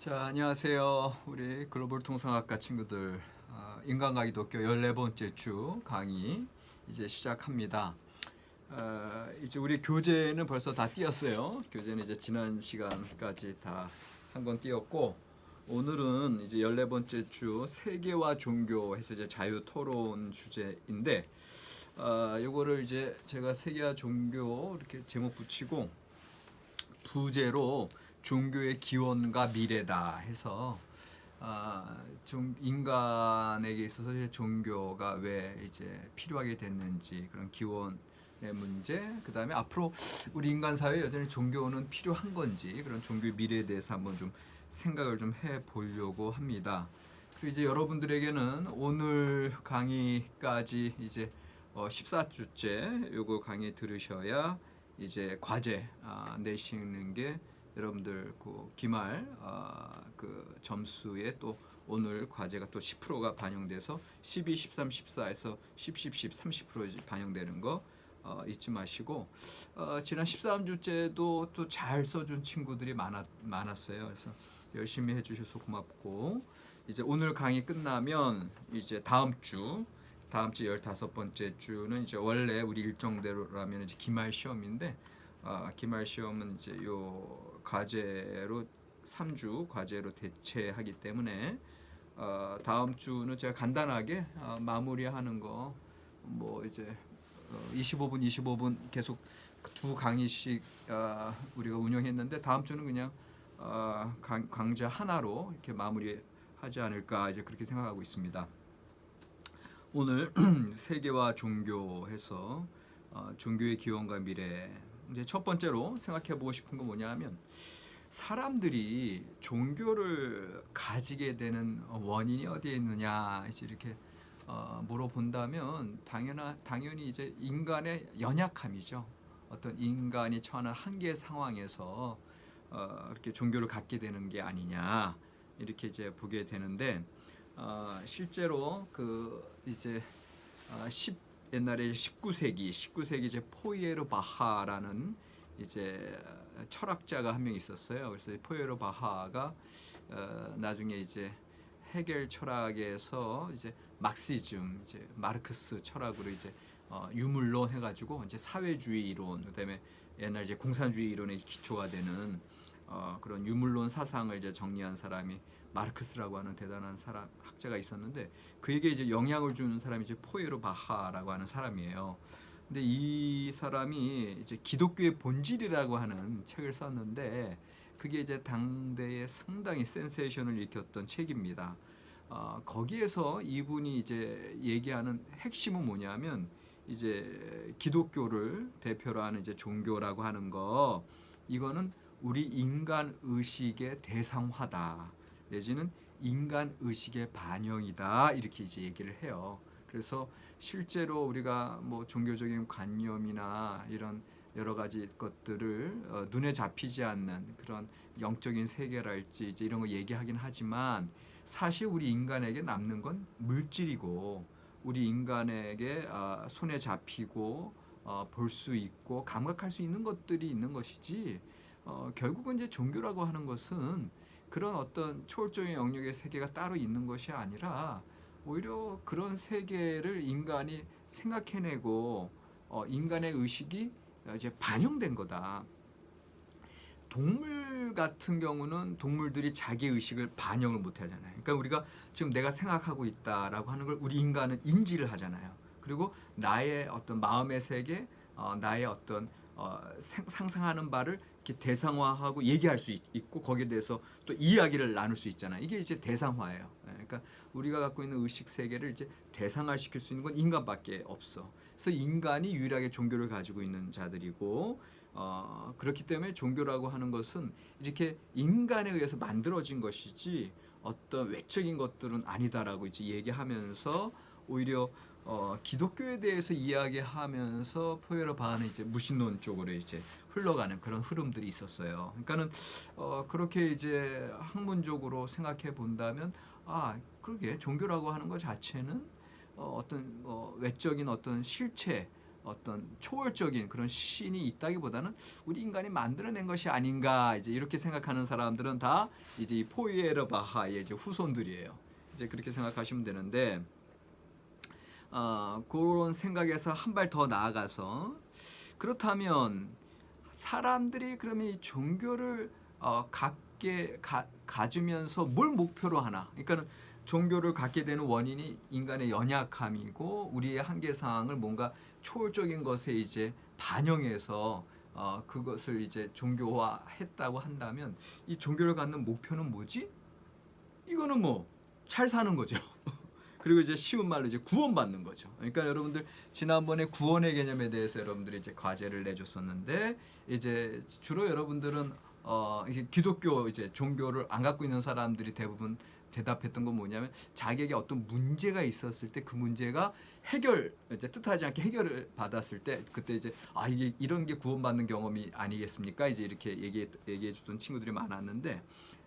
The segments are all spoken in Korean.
자, 안녕하세요. 우리 글로벌 통상학과 친구들. 어, 인간과 기독교 14번째 주 강의 이제 시작합니다. 어, 이제 우리 교재는 벌써 다 띄었어요. 교재는 이제 지난 시간까지 다 한 권 띄었고 오늘은 이제 14번째 주 세계와 종교 해서 이제 자유 토론 주제인데 어, 요거를 이제 제가 세계와 종교 이렇게 제목 붙이고 부제로 종교의 기원과 미래다 해서 아, 좀 인간에게 있어서 이제 종교가 왜 이제 필요하게 됐는지 그런 기원의 문제 그 다음에 앞으로 우리 인간 사회에 여전히 종교는 필요한 건지 그런 종교의 미래에 대해서 한번 좀 생각을 좀 해보려고 합니다. 그리고 이제 여러분들에게는 오늘 강의까지 이제 어 14주째 요거 강의 들으셔야 이제 과제 아, 내시는 게 여러분들 그 기말 아, 그 점수에 또 오늘 과제가 또 10%가 반영돼서 12, 13, 14에서 10, 10, 10, 30% 반영되는 거 어, 잊지 마시고 어, 지난 13주째도 또 잘 써준 친구들이 많았, 많았어요. 그래서 열심히 해주셔서 고맙고 이제 오늘 강의 끝나면 이제 다음 주 다음 주 15번째 주는 이제 원래 우리 일정대로라면 이제 기말 시험인데 아, 기말 시험은 이제 요 과제로 3주 과제로 대체하기 때문에 어, 다음 주는 제가 간단하게 어, 마무리하는 거 뭐 이제 어, 25분 25분 계속 두 강의씩 어, 우리가 운영했는데 다음 주는 그냥 어, 강, 강좌 하나로 이렇게 마무리하지 않을까 이제 그렇게 생각하고 있습니다. 오늘 세계와 종교해서 어, 종교의 기원과 미래 이제 첫 번째로 생각해 보고 싶은 건 뭐냐면 사람들이 종교를 가지게 되는 원인이 어디에 있느냐 이제 이렇게 어, 물어본다면 당연하, 당연히 이제 인간의 연약함이죠. 어떤 인간이 처한 한계 상황에서 어, 이렇게 종교를 갖게 되는 게 아니냐 이렇게 이제 보게 되는데 어, 실제로 그 이제 어, 10 옛날에 19세기 19세기 이제 포이에르 바하라는 이제 철학자가 한 명 있었어요. 그래서 포이에르 바하가 어, 나중에 이제 해겔 철학에서 이제 막시즘 이제 마르크스 철학으로 이제 어, 유물론 해가지고 이제 사회주의 이론 그다음에 옛날 이제 공산주의 이론의 기초가 되는 어, 그런 유물론 사상을 이제 정리한 사람이 마르크스라고 하는 대단한 사람 학자가 있었는데 그에게 이제 영향을 주는 사람이 이제 포에르 바하라고 하는 사람이에요. 근데 이 사람이 이제 기독교의 본질이라고 하는 책을 썼는데 그게 이제 당대에 상당히 센세이션을 일으켰던 책입니다. 어, 거기에서 이분이 이제 얘기하는 핵심은 뭐냐면 이제 기독교를 대표로 하는 이제 종교라고 하는 거 이거는 우리 인간 의식의 대상화다. 내지는 인간 의식의 반영이다. 이렇게 이제 얘기를 해요. 그래서 실제로 우리가 뭐 종교적인 관념이나 이런 여러 가지 것들을 어, 눈에 잡히지 않는 그런 영적인 세계랄지 이제 이런 거 얘기하긴 하지만 사실 우리 인간에게 남는 건 물질이고 우리 인간에게 아, 손에 잡히고 어, 볼수 있고 감각할 수 있는 것들이 있는 것이지 어, 결국은 이제 종교라고 하는 것은 그런 어떤 초월적인 영역의 세계가 따로 있는 것이 아니라 오히려 그런 세계를 인간이 생각해내고 어, 인간의 의식이 이제 반영된 거다. 동물 같은 경우는 동물들이 자기 의식을 반영을 못 하잖아요. 그러니까 우리가 지금 내가 생각하고 있다라고 하는 걸 우리 인간은 인지를 하잖아요. 그리고 나의 어떤 마음의 세계, 어, 나의 어떤 어, 생- 상상하는 바를 이렇게 대상화하고 얘기할 수 있, 고 거기에 대해서 또 이야기를 나눌 수 있잖아요. 이게 이제 대상화예요. 예, 그러니까 우리가 갖고 있는 의식 세계를 이제 대상화 시킬 수 있는 건 인간밖에 없어. 그래서 인간이 유일하게 종교를 가지고 있는 자들이고 어, 그렇기 때문에 종교라고 하는 것은 이렇게 인간에 의해서 만들어진 것이지 어떤 외적인 것들은 아니다라고 이제 얘기하면서 오히려 어, 기독교에 대해서 이야기하면서 포에러 바하는 이제 무신론 쪽으로 이제 흘러가는 그런 흐름들이 있었어요. 그러니까는 어, 그렇게 이제 학문적으로 생각해 본다면 아 그러게 종교라고 하는 것 자체는 어, 어떤 어, 외적인 어떤 실체 어떤 초월적인 그런 신이 있다기보다는 우리 인간이 만들어낸 것이 아닌가 이제 이렇게 생각하는 사람들은 다 이제 이 포이에르 바하의 이제 후손들이에요. 이제 그렇게 생각하시면 되는데 어, 그런 생각에서 한 발 더 나아가서 그렇다면 사람들이 그러면 이 종교를 어, 갖게 가, 가지면서 뭘 목표로 하나? 그러니까는 종교를 갖게 되는 원인이 인간의 연약함이고 우리의 한계 사항을 뭔가 초월적인 것에 이제 반영해서 어, 그것을 이제 종교화했다고 한다면 이 종교를 갖는 목표는 뭐지? 이거는 뭐 잘 사는 거죠. 그리고 이제 쉬운 말로 이제 구원받는 거죠. 그러니까 여러분들 지난번에 구원의 개념에 대해서 여러분들이 이제 과제를 내줬었는데 이제 주로 여러분들은 어 이제 기독교 이제 종교를 안 갖고 있는 사람들이 대부분 대답했던 건 뭐냐면 자기에게 어떤 문제가 있었을 때 그 문제가 해결 이제 뜻하지 않게 해결을 받았을 때 그때 이제 아 이게 이런 게 구원받는 경험이 아니겠습니까? 이제 이렇게 얘기 얘기해 주던 친구들이 많았는데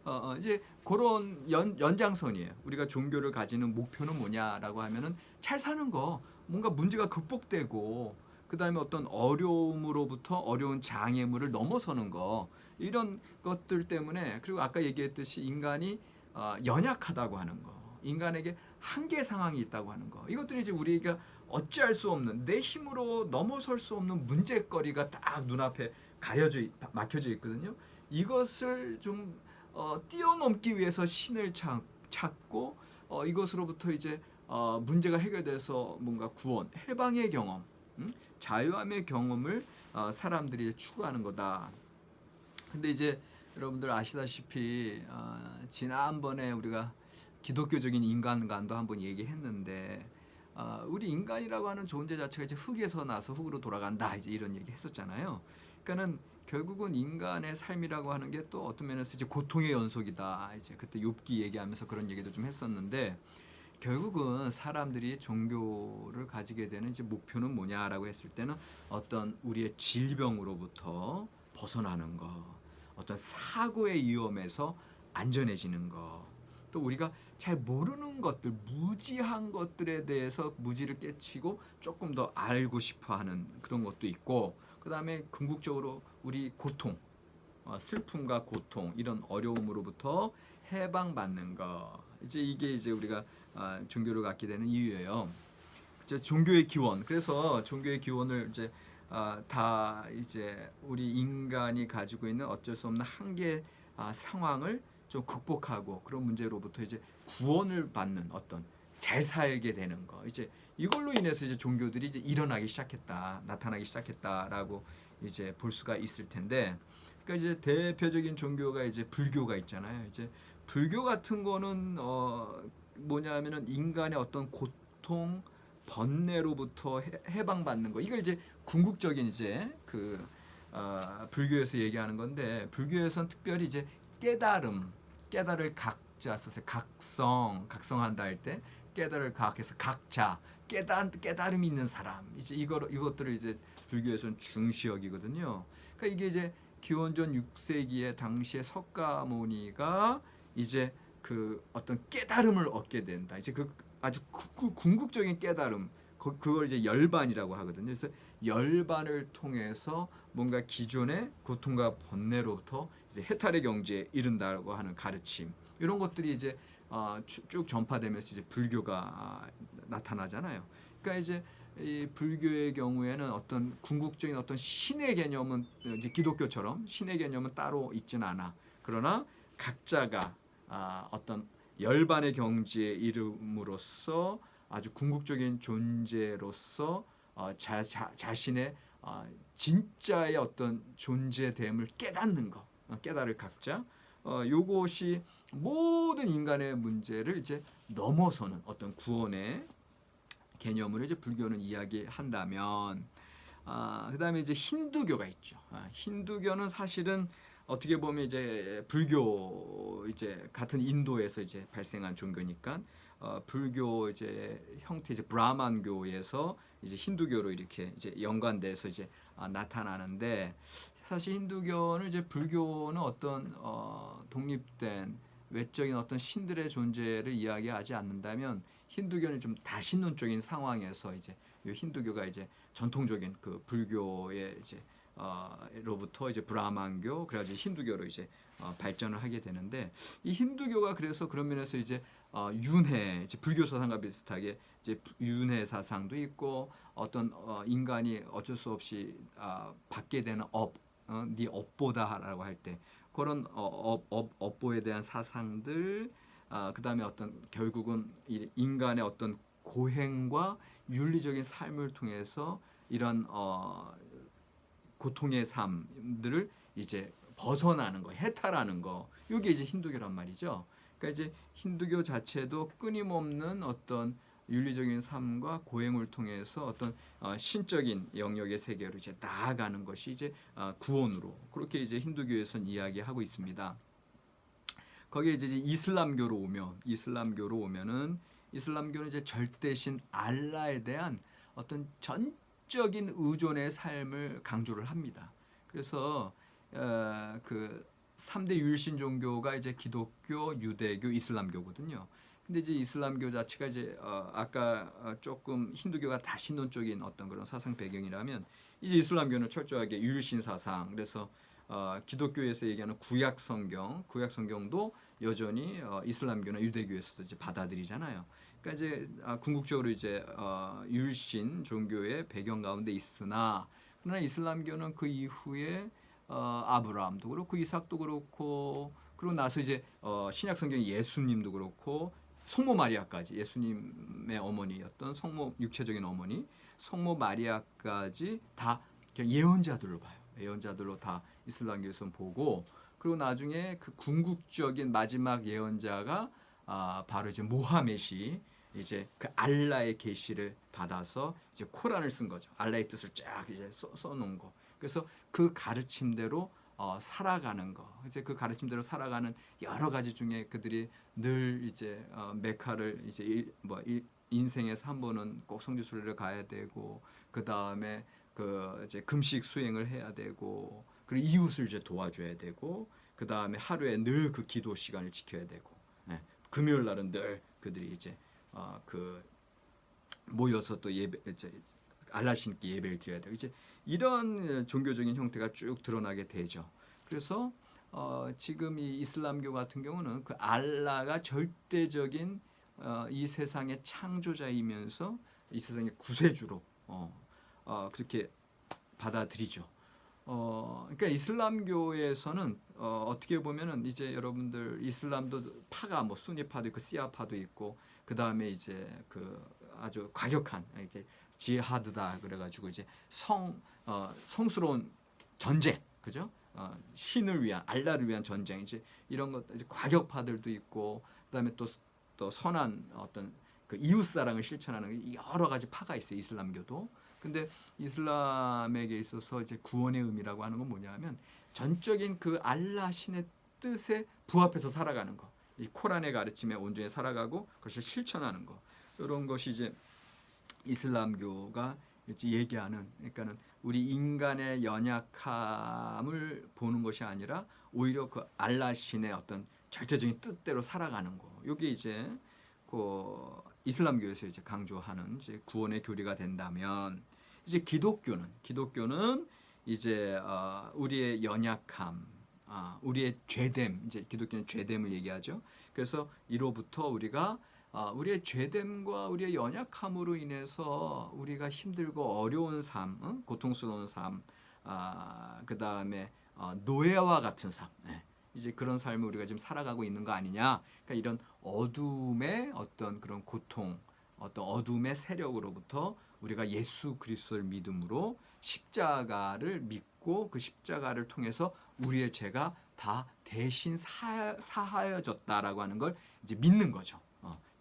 어, 어, 이제 그런 연, 연장선이에요. 우리가 종교를 가지는 목표는 뭐냐라고 하면은 잘 사는 거, 뭔가 문제가 극복되고 그 다음에 어떤 어려움으로부터 어려운 장애물을 넘어서는 거 이런 것들 때문에 그리고 아까 얘기했듯이 인간이 어, 연약하다고 하는 거, 인간에게 한계 상황이 있다고 하는 거 이것들이 이제 우리가 어찌할 수 없는 내 힘으로 넘어설 수 없는 문제거리가 딱 눈앞에 가려져 있- 막혀져 있거든요. 이것을 좀 어, 뛰어넘기 위해서 신을 찾, 찾고 어, 이것으로부터 이제 어, 문제가 해결돼서 뭔가 구원, 해방의 경험, 음? 자유함의 경험을 어, 사람들이 추구하는 거다. 근데 이제 여러분들 아시다시피 어, 지난번에 우리가 기독교적인 인간관도 한번 얘기했는데 어, 우리 인간이라고 하는 존재 자체가 이제 흙에서 나서 흙으로 돌아간다 이제 이런 얘기 했었잖아요. 그러니까는 결국은 인간의 삶이라고 하는 게 또 어떤 면에서 이제 고통의 연속이다. 이제 그때 욥기 얘기하면서 그런 얘기도 좀 했었는데 결국은 사람들이 종교를 가지게 되는 이제 목표는 뭐냐라고 했을 때는 어떤 우리의 질병으로부터 벗어나는 거, 어떤 사고의 위험에서 안전해지는 거, 또 우리가 잘 모르는 것들, 무지한 것들에 대해서 무지를 깨치고 조금 더 알고 싶어 하는 그런 것도 있고, 그 다음에 궁극적으로 우리 고통, 어, 슬픔과 고통 이런 어려움으로부터 해방받는 거. 이제 이게 이제 우리가 아, 종교를 갖게 되는 이유예요. 이제 종교의 기원. 그래서 종교의 기원을 이제 아, 다 이제 우리 인간이 가지고 있는 어쩔 수 없는 한계 아, 상황을 좀 극복하고 그런 문제로부터 이제 구원을 받는 어떤 잘 살게 되는 거. 이제 이걸로 인해서 이제 종교들이 이제 일어나기 시작했다, 나타나기 시작했다라고 이제 볼 수가 있을 텐데, 그러니까 이제 대표적인 종교가 이제 불교가 있잖아요. 이제 불교 같은 거는 어 뭐냐면은 인간의 어떤 고통, 번뇌로부터 해, 해방받는 거. 이걸 이제 궁극적인 이제 그 어, 불교에서 얘기하는 건데 불교에서는 특별히 이제 깨달음, 깨달을 각자 써서 각성, 각성한다 할 때 깨달을 각 해서 각자 깨달 깨달음이 있는 사람 이제 이거 이것들을 이제 불교에서는 중시 여기거든요. 그러니까 이게 이제 기원전 6세기에 당시에 석가모니가 이제 그 어떤 깨달음을 얻게 된다. 이제 그 아주 궁극적인 깨달음 그- 그걸 이제 열반이라고 하거든요. 그래서 열반을 통해서 뭔가 기존의 고통과 번뇌로부터 이제 해탈의 경지에 이른다고 하는 가르침 이런 것들이 이제 어, 쭉- 쭉 전파되면서 이제 불교가 아, 나타나잖아요. 그러니까 이제 이 불교의 경우에는 어떤 궁극적인 어떤 신의 개념은 이제 기독교처럼 신의 개념은 따로 있지는 않아. 그러나 각자가 아, 어떤 열반의 경지에 이름으로써 아주 궁극적인 존재로서 어, 자, 자, 자신의 어, 진짜의 어떤 존재됨을 깨닫는 것, 어, 깨달을 각자. 어, 요것이 모든 인간의 문제를 이제 넘어서는 어떤 구원의 개념으로 이제 불교는 이야기한다면, 아, 그다음에 이제 힌두교가 있죠. 아, 힌두교는 사실은 어떻게 보면 이제 불교 이제 같은 인도에서 이제 발생한 종교니까 어, 불교 이제 형태 이제 브라만교에서 이제 힌두교로 이렇게 이제 연관돼서 이제 아, 나타나는데 사실 힌두교는 이제 불교는 어떤 어, 독립된 외적인 어떤 신들의 존재를 이야기하지 않는다면 힌두교는 좀 다신론적인 상황에서 이제 이 힌두교가 이제 전통적인 그 불교의 이제 어, 로부터 이제 브라만교 그래가지고 힌두교로 이제 어, 발전을 하게 되는데 이 힌두교가 그래서 그런 면에서 이제 어, 윤회 이제 불교 사상과 비슷하게 이제 윤회 사상도 있고 어떤 어, 인간이 어쩔 수 없이 아, 받게 되는 업, 어, 네 업보다라고 할 때 그런 어, 업, 업, 업 보에 대한 사상들 아, 그다음에 어떤 결국은 이 인간의 어떤 고행과 윤리적인 삶을 통해서 이런 어, 고통의 삶들을 이제 벗어나는 거, 해탈하는 거. 이게 이제 힌두교란 말이죠. 그러니까 이제 힌두교 자체도 끊임없는 어떤 윤리적인 삶과 고행을 통해서 어떤 어, 신적인 영역의 세계로 이제 나아가는 것이 이제 어, 구원으로 그렇게 이제 힌두교에선 이야기하고 있습니다. 거기에 이제 이슬람교로 오면 이슬람교로 오면은 이슬람교는 이제 절대신 알라에 대한 어떤 전적인 의존의 삶을 강조를 합니다. 그래서 어, 그 3대 유일신 종교가 이제 기독교, 유대교, 이슬람교거든요. 근데 이제 이슬람교 자체가 이제 어, 아까 어, 조금 힌두교가 다신론적인 어떤 그런 사상 배경이라면 이제 이슬람교는 철저하게 유일신 사상. 그래서 어, 기독교에서 얘기하는 구약 성경, 구약 성경도 여전히 어, 이슬람교나 유대교에서도 이제 받아들이잖아요. 그러니까 이제 아, 궁극적으로 이제 어, 유일신 종교의 배경 가운데 있으나 그러나 이슬람교는 그 이후에 어, 아브라함도 그렇고 이삭도 그렇고 그리고 나서 이제 어, 신약 성경 예수님도 그렇고 성모 마리아까지 예수님의 어머니였던 성모 육체적인 어머니 성모 마리아까지 다 예언자들로 봐요. 예언자들로 다 이슬람교에서 보고 그리고 나중에 그 궁극적인 마지막 예언자가 아, 바로 이제 모하멧이 이제 그 알라의 계시를 받아서 이제 코란을 쓴 거죠. 알라의 뜻을 쫙 이제 써, 써놓은 거. 그래서 그 가르침대로 어, 살아가는 거. 이제 그 가르침대로 살아가는 여러 가지 중에 그들이 늘 이제 어, 메카를 이제 일, 뭐 일, 인생에서 한 번은 꼭 성지 순례를 가야 되고 그 다음에 그 이제 금식 수행을 해야 되고 그리고 이웃을 이제 도와줘야 되고 그 다음에 하루에 늘 그 기도 시간을 지켜야 되고 예, 금요일 날은 늘 그들이 이제 어, 그 모여서 또 예배 이제 알라신께 예배를 드려야 되고 이제 이런 종교적인 형태가 쭉 드러나게 되죠. 그래서 어, 지금 이 이슬람교 같은 경우는 그 알라가 절대적인 어, 이 세상의 창조자이면서 이 세상의 구세주로 어, 어, 그렇게 받아들이죠. 어, 그러니까 이슬람교에서는 어, 어떻게 보면은 이제 여러분들 이슬람도 파가 뭐 수니파도 있고 시아파도 있고 그 다음에 이제 그 아주 과격한 이제 지하드다 그래가지고 이제 성 어, 성스러운 전쟁 그죠? 어, 신을 위한 알라를 위한 전쟁 이제 이런 것 이제 과격파들도 있고 그다음에 또 또 선한 어떤 그 이웃 사랑을 실천하는 여러 가지 파가 있어요 이슬람교도. 근데 이슬람에게 있어서 이제 구원의 의미라고 하는 건 뭐냐면 전적인 그 알라 신의 뜻에 부합해서 살아가는 거. 이 코란의 가르침에 온전히 살아가고 그것을 실천하는 거. 이런 것이 이제 이슬람교가 얘기하는 그러니까는 우리 인간의 연약함을 보는 것이 아니라 오히려 그 알라 신의 어떤 절대적인 뜻대로 살아가는 거. 이게 이제 그 이슬람교에서 이제 강조하는 이제 구원의 교리가 된다면 이제 기독교는 기독교는 이제 어, 우리의 연약함, 아, 우리의 죄됨 이제 기독교는 죄됨을 얘기하죠. 그래서 이로부터 우리가 아, 우리의 죄됨과 우리의 연약함으로 인해서 우리가 힘들고 어려운 삶, 응? 고통스러운 삶, 아, 그 다음에 어, 노예와 같은 삶, 네. 이제 그런 삶을 우리가 지금 살아가고 있는 거 아니냐? 그러니까 이런 어둠의 어떤 그런 고통, 어떤 어둠의 세력으로부터 우리가 예수 그리스도를 믿음으로 십자가를 믿고 그 십자가를 통해서 우리의 죄가 다 대신 사, 사하여졌다라고 하는 걸 이제 믿는 거죠.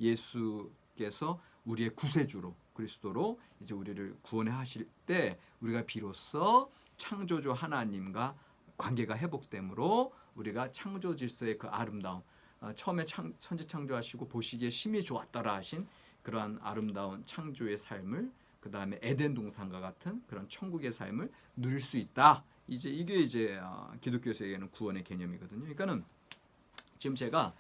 어, 예수께서 우리의 구세주로 그리스도로 이제 우리를 구원해 하실 때 우리가 비로소 창조주 하나님과 관계가 회복되므로 우리가 창조 질서의 그 아름다움 어, 처음에 창, 천지 창조하시고 보시기에 심히 좋았더라 하신 그러한 아름다운 창조의 삶을 그 다음에 에덴 동산과 같은 그런 천국의 삶을 누릴 수 있다. 이제 이게 이제 어, 기독교에서 얘기하는 구원의 개념이거든요. 그러니까는 지금 제가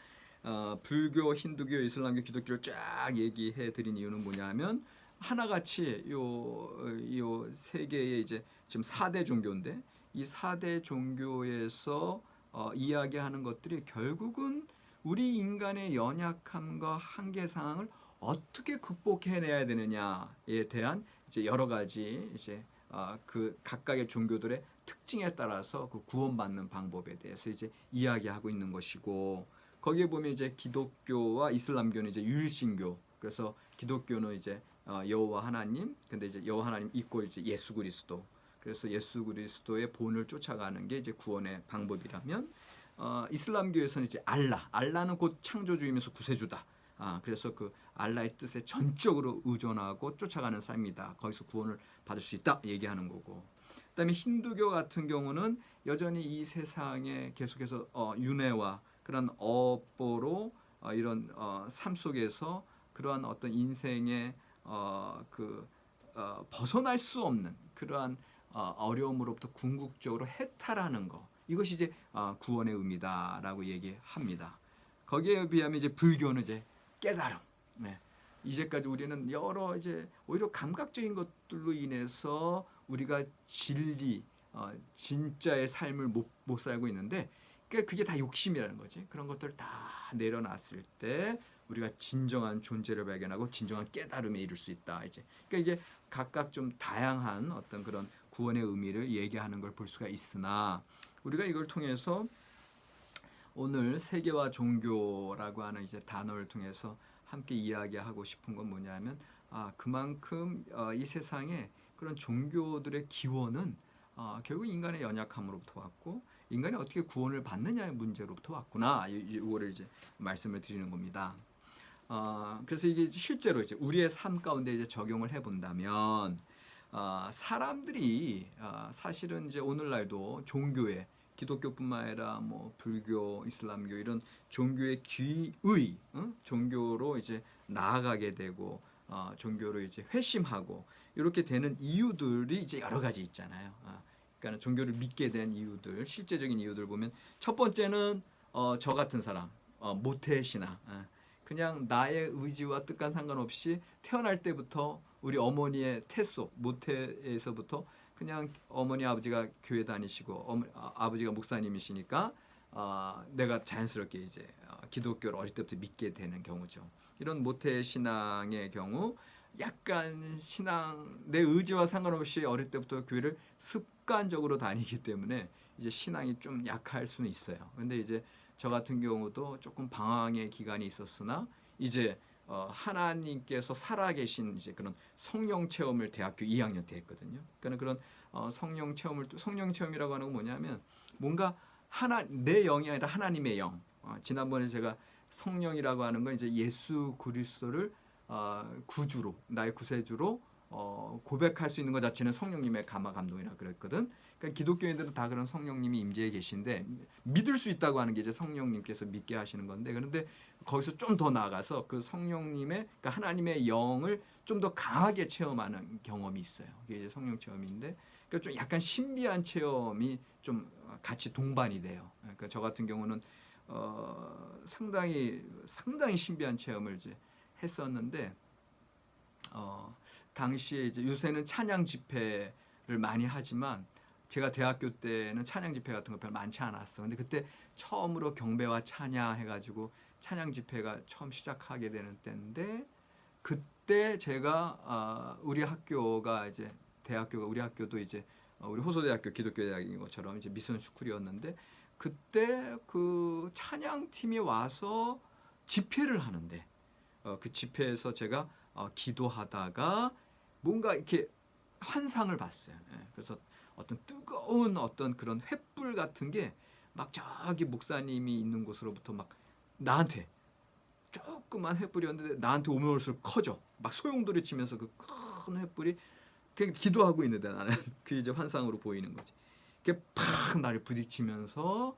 어, 불교, 힌두교, 이슬람교, 기독교를 쫙 얘기해 드린 이유는 뭐냐면 하나같이 요요 세계의 이제 지금 4대 종교인데 이 4대 종교에서 어, 이야기하는 것들이 결국은 우리 인간의 연약함과 한계 상황을 어떻게 극복해내야 되느냐에 대한 이제 여러 가지 이제 어, 그 각각의 종교들의 특징에 따라서 그 구원받는 방법에 대해서 이제 이야기하고 있는 것이고 거기에 보면 이제 기독교와 이슬람교는 이제 유일신교 그래서 기독교는 이제 어, 여호와 하나님 근데 이제 여호와 하나님 있고 이제 예수 그리스도 그래서 예수 그리스도의 본을 쫓아가는 게 이제 구원의 방법이라면 어, 이슬람교에서는 이제 알라 알라는 곧 창조주이면서 구세주다 아, 그래서 그 알라의 뜻에 전적으로 의존하고 쫓아가는 삶이다. 거기서 구원을 받을 수 있다. 얘기하는 거고. 그다음에 힌두교 같은 경우는 여전히 이 세상에 계속해서 어, 윤회와 그런 업보로 어, 이런 어, 삶 속에서 그러한 어떤 인생의 어, 그 어, 벗어날 수 없는 그러한 어, 어려움으로부터 궁극적으로 해탈하는 거 이것이 이제 어, 구원의 의미다라고 얘기합니다. 거기에 비하면 이제 불교는 이제 깨달음. 네. 이제까지 우리는 여러 이제 오히려 감각적인 것들로 인해서 우리가 진리, 어, 진짜의 삶을 못, 못 살고 있는데 그러니까 그게 다 욕심이라는 거지. 그런 것들을 다 내려놨을 때 우리가 진정한 존재를 발견하고 진정한 깨달음에 이룰 수 있다. 이제 그러니까 이게 각각 좀 다양한 어떤 그런 구원의 의미를 얘기하는 걸 볼 수가 있으나 우리가 이걸 통해서 오늘 세계와 종교라고 하는 이제 단어를 통해서 함께 이야기하고 싶은 건 뭐냐면 아 그만큼 어, 이 세상에 그런 종교들의 기원은 어, 결국 인간의 연약함으로부터 왔고 인간이 어떻게 구원을 받느냐의 문제로부터 왔구나 이- 이거를 이제 말씀을 드리는 겁니다. 어, 그래서 이게 실제로 이제 우리의 삶 가운데 이제 적용을 해본다면 어, 사람들이 어, 사실은 이제 오늘날도 종교에 기독교뿐만 아니라 뭐 불교, 이슬람교 이런 종교의 귀의 응? 종교로 이제 나아가게 되고 어, 종교로 이제 회심하고 이렇게 되는 이유들이 이제 여러 가지 있잖아요. 아, 그러니까 종교를 믿게 된 이유들, 실제적인 이유들 보면 첫 번째는 어, 저 같은 사람, 어, 모태 신앙. 아, 그냥 나의 의지와 뜻과 상관없이 태어날 때부터 우리 어머니의 태속 모태에서부터 그냥 어머니 아버지가 교회 다니시고 어머, 아, 아버지가 목사님이시니까 어, 내가 자연스럽게 이제 어, 기독교를 어릴 때부터 믿게 되는 경우죠. 이런 모태 신앙의 경우 약간 신앙 내 의지와 상관없이 어릴 때부터 교회를 습관적으로 다니기 때문에 이제 신앙이 좀 약할 수는 있어요. 근데 이제 저 같은 경우도 조금 방황의 기간이 있었으나 이제 어, 하나님께서 살아계신 이제 그런 성령 체험을 대학교 2학년 때 했거든요. 그러니까 그런 어, 성령 체험을 또 성령 체험이라고 하는 건 뭐냐면 뭔가 하나 내 영이 아니라 하나님의 영. 어, 지난번에 제가 성령이라고 하는 건 이제 예수 그리스도를 어, 구주로 나의 구세주로 어, 고백할 수 있는 것 자체는 성령님의 감화 감동이라 그랬거든. 그러니까 기독교인들은 다 그런 성령님이 임재해 계신데 믿을 수 있다고 하는 게 이제 성령님께서 믿게 하시는 건데 그런데 거기서 좀 더 나아가서 그 성령님의 그러니까 하나님의 영을 좀 더 강하게 체험하는 경험이 있어요. 그게 이제 성령 체험인데 그러니까 좀 약간 신비한 체험이 좀 같이 동반이 돼요. 그러니까 저 같은 경우는 어, 상당히 상당히 신비한 체험을 이제 했었는데 어, 당시에 이제 요새는 찬양 집회를 많이 하지만 제가 대학교 때는 찬양 집회 같은 거 별로 많지 않았어. 근데 그때 처음으로 경배와 찬양 해가지고 찬양 집회가 처음 시작하게 되는 때인데 그때 제가 아, 우리 학교가 이제 대학교가 우리 학교도 이제 어, 우리 호소대학교 기독교 대학인 것처럼 이제 미션 스쿨이었는데 그때 그 찬양 팀이 와서 집회를 하는데 어, 그 집회에서 제가 어, 기도하다가 뭔가 이렇게 환상을 봤어요. 예, 그래서 어떤 뜨거운 어떤 그런 횃불 같은 게 막 저기 목사님이 있는 곳으로부터 막 나한테 조그만 횃불이었는데 나한테 오면 올수록 커져. 막 소용돌이 치면서 그 큰 횃불이 그냥 기도하고 있는데 나는 그 이제 환상으로 보이는 거지. 그게 팍 나를 부딪히면서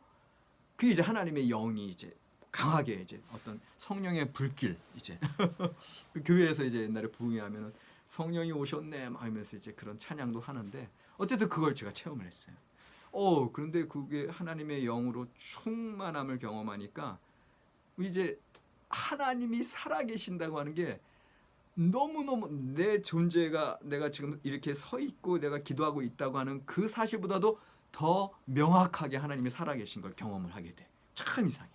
그 이제 하나님의 영이 이제 강하게 이제 어떤 성령의 불길 이제 그 교회에서 이제 옛날에 부흥회하면은 성령이 오셨네 막 하면서 이제 그런 찬양도 하는데 어쨌든 그걸 제가 체험을 했어요. 어 그런데 그게 하나님의 영으로 충만함을 경험하니까 이제 하나님이 살아계신다고 하는 게 너무너무 내 존재가 내가 지금 이렇게 서 있고 내가 기도하고 있다고 하는 그 사실보다도 더 명확하게 하나님이 살아계신 걸 경험을 하게 돼. 참 이상해.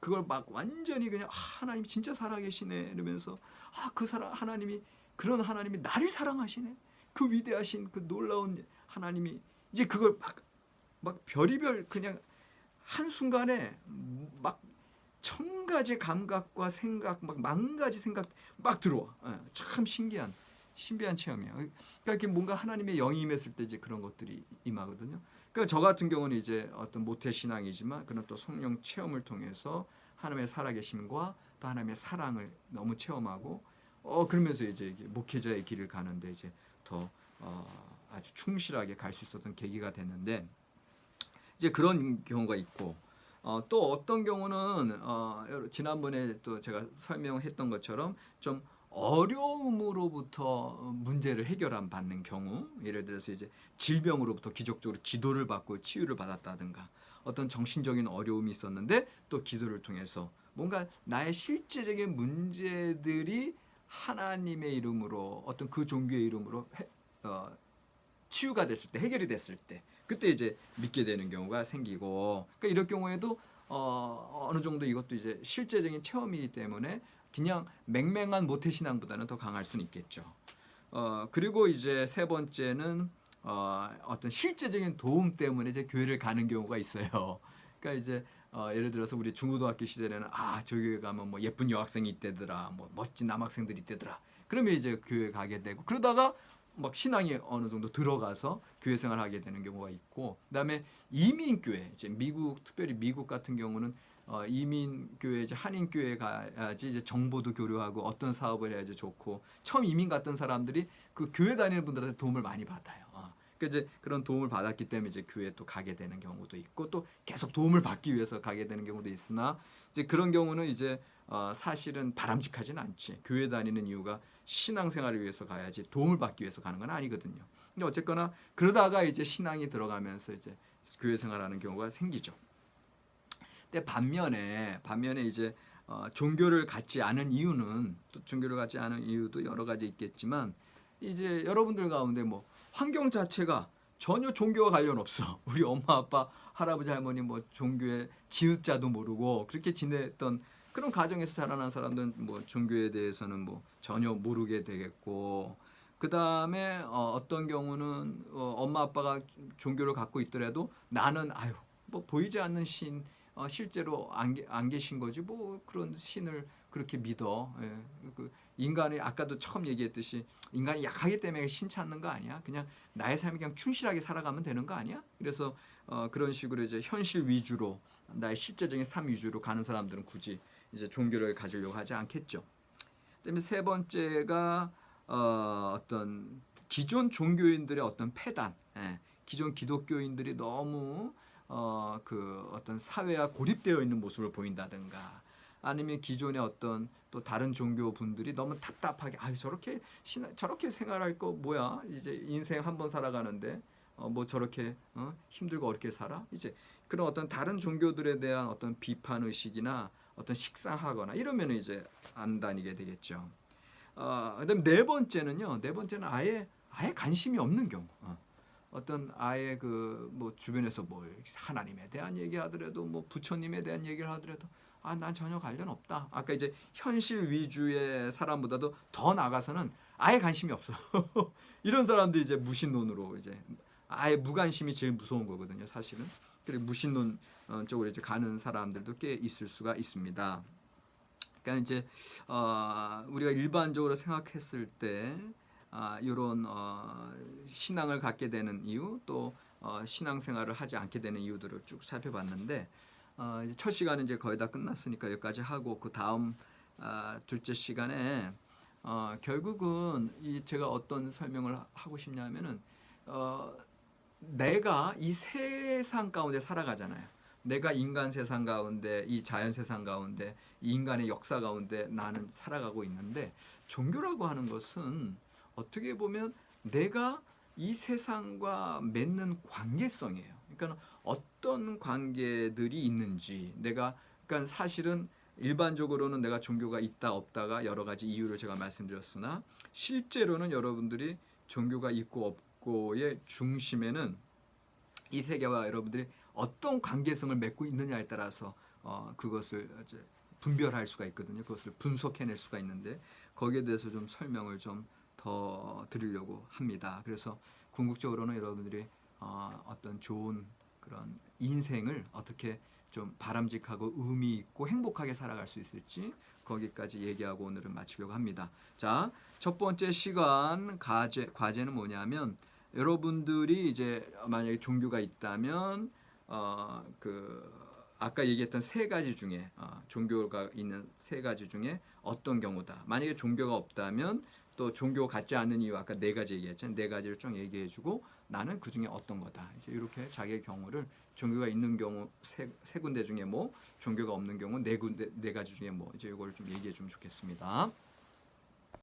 예. 그걸 막 완전히 그냥 아, 하나님 진짜 살아계시네 이러면서 아 그 사람 하나님이 그런 하나님이 나를 사랑하시네. 그 위대하신 그 놀라운 하나님이 이제 그걸 막 막 별이별 그냥 한 순간에 막 천 가지 감각과 생각 막만 가지 생각 막 들어와. 예, 참 신기한 신비한 체험이야. 그러니까 이렇게 뭔가 하나님의 영이 임했을 때 이제 그런 것들이 임하거든요. 그러니까 저 같은 경우는 이제 어떤 모태 신앙이지만 그런 또 성령 체험을 통해서 하나님의 살아계심과 또 하나님의 사랑을 너무 체험하고 어 그러면서 이제 목회자의 길을 가는데 이제 더 어, 아주 충실하게 갈 수 있었던 계기가 됐는데 이제 그런 경우가 있고 어, 또 어떤 경우는 어, 지난번에 또 제가 설명했던 것처럼 좀 어려움으로부터 문제를 해결함 받는 경우 예를 들어서 이제 질병으로부터 기적적으로 기도를 받고 치유를 받았다든가 어떤 정신적인 어려움이 있었는데 또 기도를 통해서 뭔가 나의 실제적인 문제들이 하나님의 이름으로 어떤 그 종교의 이름으로 해- 어, 치유가 됐을 때 해결이 됐을 때 그때 이제 믿게 되는 경우가 생기고 그러니까 이럴 경우에도 어, 어느 정도 이것도 이제 실제적인 체험이기 때문에 그냥 맹맹한 모태 신앙보다는 더 강할 수는 있겠죠. 어, 그리고 이제 세 번째는 어, 어떤 실제적인 도움 때문에 이제 교회를 가는 경우가 있어요. 그러니까 이제 어, 예를 들어서 우리 중고등학교 시절에는 아, 저 교회 가면 뭐 예쁜 여학생이 있대더라. 뭐 멋진 남학생들이 있대더라. 그러면 이제 교회 가게 되고 그러다가 막 신앙이 어느 정도 들어가서 교회 생활을 하게 되는 경우가 있고 그다음에 이민 교회 이제 미국 특별히 미국 같은 경우는 어, 이민 교회 이제 한인 교회 가야지 이제 정보도 교류하고 어떤 사업을 해야지 좋고 처음 이민 갔던 사람들이 그 교회 다니는 분들한테 도움을 많이 받아요. 어. 그 이제 그런 도움을 받았기 때문에 이제 교회에 또 가게 되는 경우도 있고 또 계속 도움을 받기 위해서 가게 되는 경우도 있으나 이제 그런 경우는 이제 어, 사실은 바람직하지는 않지. 교회 다니는 이유가 신앙생활을 위해서 가야지 도움을 받기 위해서 가는 건 아니거든요. 근데 어쨌거나 그러다가 이제 신앙이 들어가면서 이제 교회 생활하는 경우가 생기죠. 근데 반면에 반면에 이제 어, 종교를 갖지 않은 이유는 또 종교를 갖지 않은 이유도 여러 가지 있겠지만 이제 여러분들 가운데 뭐 환경 자체가 전혀 종교와 관련 없어. 우리 엄마 아빠 할아버지 할머니 뭐 종교의 지읒자도 모르고 그렇게 지냈던 그런 가정에서 자라난 사람들은 뭐 종교에 대해서는 뭐 전혀 모르게 되겠고 그 다음에 어, 어떤 경우는 어, 엄마 아빠가 종교를 갖고 있더라도 나는 아유 뭐 보이지 않는 신 어, 실제로 안, 계- 안 계신 거지 뭐 그런 신을 그렇게 믿어 예. 그 인간이 아까도 처음 얘기했듯이 인간이 약하기 때문에 신 찾는 거 아니야 그냥 나의 삶이 그냥 충실하게 살아가면 되는 거 아니야 그래서 어, 그런 식으로 이제 현실 위주로 나의 실제적인 삶 위주로 가는 사람들은 굳이 이제 종교를 가지려고 하지 않겠죠. 그다음에 세 번째가 어, 어떤 기존 종교인들의 어떤 폐단, 예, 기존 기독교인들이 너무 어, 그 어떤 사회와 고립되어 있는 모습을 보인다든가 아니면 기존의 어떤 또 다른 종교 분들이 너무 답답하게 아 저렇게 신 저렇게 생활할 거 뭐야 이제 인생 한 번 살아가는데 어, 뭐 저렇게 어, 힘들고 어렵게 살아 이제 그런 어떤 다른 종교들에 대한 어떤 비판 의식이나 어떤 식상하거나 이러면 이제 안 다니게 되겠죠. 어, 그다음 네 번째는요. 네 번째는 아예 아예 관심이 없는 경우. 어. 어떤 아예 그 뭐 주변에서 뭘 하나님에 대한 얘기하더라도 뭐 부처님에 대한 얘기를 하더라도 아 난 전혀 관련 없다. 아까 이제 현실 위주의 사람보다도 더 나가서는 아예 관심이 없어. 이런 사람들이 이제 무신론으로 이제 아예 무관심이 제일 무서운 거거든요. 사실은. 그리고 무신론 어, 쪽으로 이제 가는 사람들도 꽤 있을 수가 있습니다. 그러니까 이제 어, 우리가 일반적으로 생각했을 때 아, 이런 어, 신앙을 갖게 되는 이유 또 어, 신앙생활을 하지 않게 되는 이유들을 쭉 살펴봤는데 어, 첫 시간은 이제 거의 다 끝났으니까 여기까지 하고 그 다음 아, 둘째 시간에 어, 결국은 이 제가 어떤 설명을 하고 싶냐면은 어, 내가 이 세상 가운데 살아가잖아요. 내가 인간 세상 가운데 이 자연 세상 가운데 이 인간의 역사 가운데 나는 살아가고 있는데 종교라고 하는 것은 어떻게 보면 내가 이 세상과 맺는 관계성이에요. 그러니까 어떤 관계들이 있는지 내가 그러니까 사실은 일반적으로는 내가 종교가 있다 없다가 여러 가지 이유를 제가 말씀드렸으나 실제로는 여러분들이 종교가 있고 없고의 중심에는 이 세계와 여러분들이 어떤 관계성을 맺고 있느냐에 따라서 어, 그것을 분별할 수가 있거든요. 그것을 분석해낼 수가 있는데 거기에 대해서 좀 설명을 좀 더 드리려고 합니다. 그래서 궁극적으로는 여러분들이 어, 어떤 좋은 그런 인생을 어떻게 좀 바람직하고 의미 있고 행복하게 살아갈 수 있을지 거기까지 얘기하고 오늘은 마치려고 합니다. 자, 첫 번째 시간 과제 과제는 뭐냐면 여러분들이 이제 만약에 종교가 있다면 어 그 아까 얘기했던 세 가지 중에 어, 종교가 있는 세 가지 중에 어떤 경우다. 만약에 종교가 없다면 또 종교 같지 않은 이유 아까 네 가지 얘기했잖아요. 네 가지를 쭉 얘기해 주고 나는 그 중에 어떤 거다. 이제 이렇게 자기의 경우를 종교가 있는 경우 세, 세 군데 중에 뭐 종교가 없는 경우 네 군데 네 가지 중에 뭐 이제 이걸 좀 얘기해 주면 좋겠습니다.